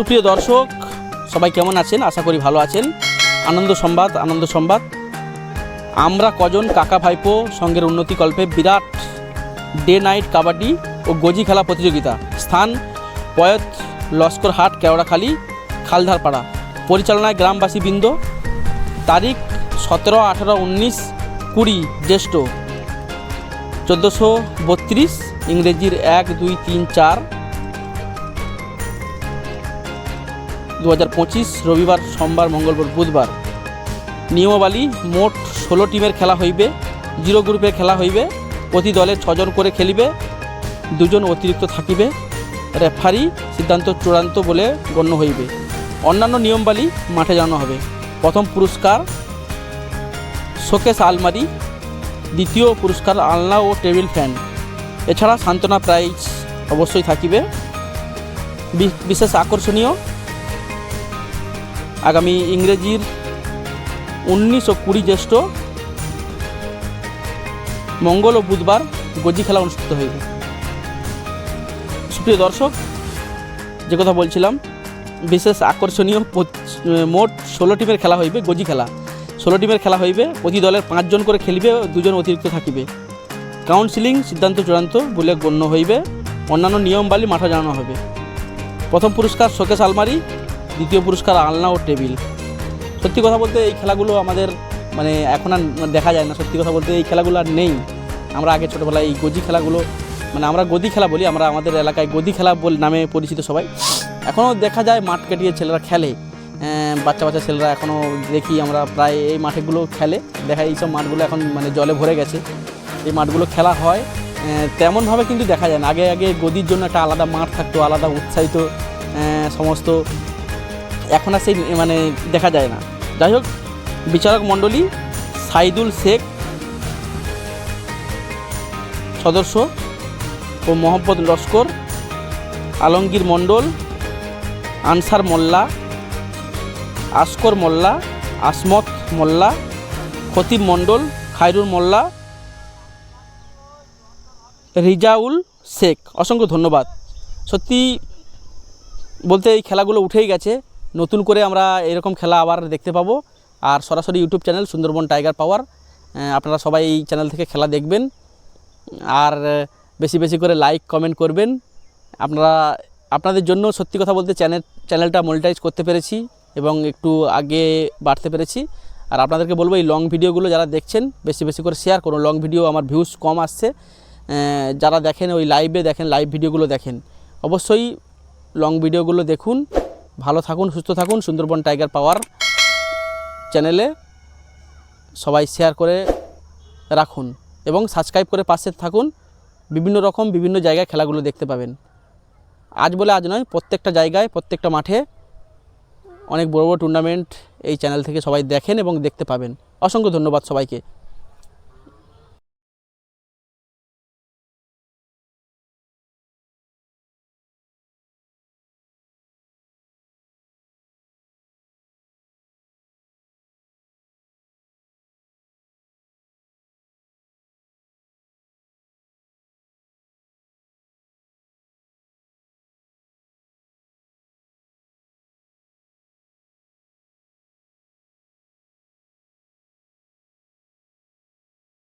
সুপ্রিয় দর্শক, সবাই কেমন আছেন? আশা করি ভালো আছেন। আনন্দ সংবাদ আনন্দ সংবাদ। আমরা কজন কাকা ভাইপো সঙ্গের উন্নতিকল্পে বিরাট ডে নাইট কাবাডি ও গজি খেলা প্রতিযোগিতা। স্থান পয়ত লস্কর হাট, কেওড়াখালী, খালধারপাড়া। পরিচালনায় গ্রামবাসী বৃন্দ। তারিখ সতেরো, আঠেরো, উনিশ, কুড়ি, জ্যৈষ্ঠ। চোদ্দোশো বত্রিশ, ইংরেজির এক, দুই, তিন, চার। দু হাজার পঁচিশ রবিবার, সোমবার, মঙ্গলবার, বুধবার। নিয়মাবলী মোট ষোলো টিমের খেলা হইবে, জিরো গ্রুপের খেলা হইবে, প্রতি দলে ছজন করে খেলিবে, দুজন অতিরিক্ত থাকিবে, রেফারি সিদ্ধান্ত চূড়ান্ত বলে গণ্য হইবে। অন্যান্য নিয়মবালী মাঠে জানানো হবে। প্রথম পুরস্কার, শোকেস আলমারি, দ্বিতীয় পুরস্কার আলনা ও টেবিল ফ্যান। এছাড়া সান্ত্বনা প্রাইজ অবশ্যই থাকিবে। বিশেষ আকর্ষণীয় আগামী ইংরেজির উনিশ ও কুড়ি জ্যৈষ্ঠ মঙ্গল ও বুধবার গজি খেলা অনুষ্ঠিত হইবে। সুপ্রিয় দর্শক, যে কথা বলছিলাম, বিশেষ আকর্ষণীয় মোট ষোলো টিমের খেলা হইবে, গজি খেলা। ষোলো টিমের খেলা হইবে, প্রতি দলের পাঁচজন করে খেলিবে, দুজন অতিরিক্ত থাকিবে। কাউন্সিলিং সিদ্ধান্ত চূড়ান্ত বলে গণ্য হইবে, অন্যান্য নিয়মবালি মাঠে জানানো হবে। প্রথম পুরস্কার শোকেশ আলমারি দ্বিতীয় পুরস্কার আলনা ও টেবিল। সত্যি কথা বলতে এই খেলাগুলো আমাদের মানে এখন আর দেখা যায় না। সত্যি কথা বলতে এই খেলাগুলো আর নেই। আমরা আগে ছোটোবেলায় এই গদি খেলাগুলো মানে আমরা গদি খেলা বলি, আমরা আমাদের এলাকায় গদি খেলা বল নামে পরিচিত সবাই। এখনও দেখা যায় মাঠ কাটিয়ে ছেলেরা খেলে। বাচ্চা বাচ্চা ছেলেরা এখনও দেখি আমরা প্রায় এই মাঠেগুলো খেলে। দেখা এইসব মাঠগুলো এখন মানে জলে ভরে গেছে। এই মাঠগুলো খেলা হয়। তেমনভাবে কিন্তু দেখা যায় না। আগে আগে গদির জন্য একটা আলাদা মাঠ থাকতো, আলাদা উৎসাহিত সমস্ত এখন আর সেই মানে দেখা যায় না। যাই হোক, বিচারক মণ্ডলী সাইদুল শেখ সদস্য ও মোহাম্মদ লস্কর, আলমগীর মণ্ডল, আনসার মোল্লা, আসকর মোল্লা, আসমত মোল্লা, খতিব মণ্ডল, খায়রুল মোল্লা, রিজাউল শেখ। অসংখ্য ধন্যবাদ। সত্যি বলতে এই খেলাগুলো উঠেই গেছে। নতুন করে আমরা এরকম খেলা আবার দেখতে পাবো। আর সরাসরি YouTube channel Sundarban tiger power আপনারা সবাই এই চ্যানেল থেকে খেলা দেখবেন। আর বেশি বেশি করে লাইক কমেন্ট করবেন। আপনারা, আপনাদের জন্য সত্যি কথা বলতে চ্যানেল চ্যানেলটা মনিটাইজ করতে পেরেছি এবং একটু আগে বাড়তে পেরেছি। আর আপনাদেরকে বলব এই লং ভিডিওগুলো যারা দেখছেন, বেশি বেশি করে শেয়ার করুন। লং ভিডিও আমার ভিউজ কম আসছে। যারা দেখেন ওই লাইভে দেখেন লাইভ ভিডিওগুলো দেখেন। অবশ্যই লং ভিডিওগুলো দেখুন। ভালো থাকুন, সুস্থ থাকুন। সুন্দরবন টাইগার পাওয়ার চ্যানেলে সবাই শেয়ার করে রাখুন এবং সাবস্ক্রাইব করে পাশে থাকুন। বিভিন্ন রকম, বিভিন্ন জায়গায় খেলাগুলো দেখতে পাবেন। আজ বলে আজ নয়, প্রত্যেকটা জায়গায়, প্রত্যেকটা মাঠে অনেক বড় বড় টুর্নামেন্ট এই চ্যানেল থেকে সবাই দেখেন এবং দেখতে পাবেন। অসংখ্য ধন্যবাদ সবাইকে।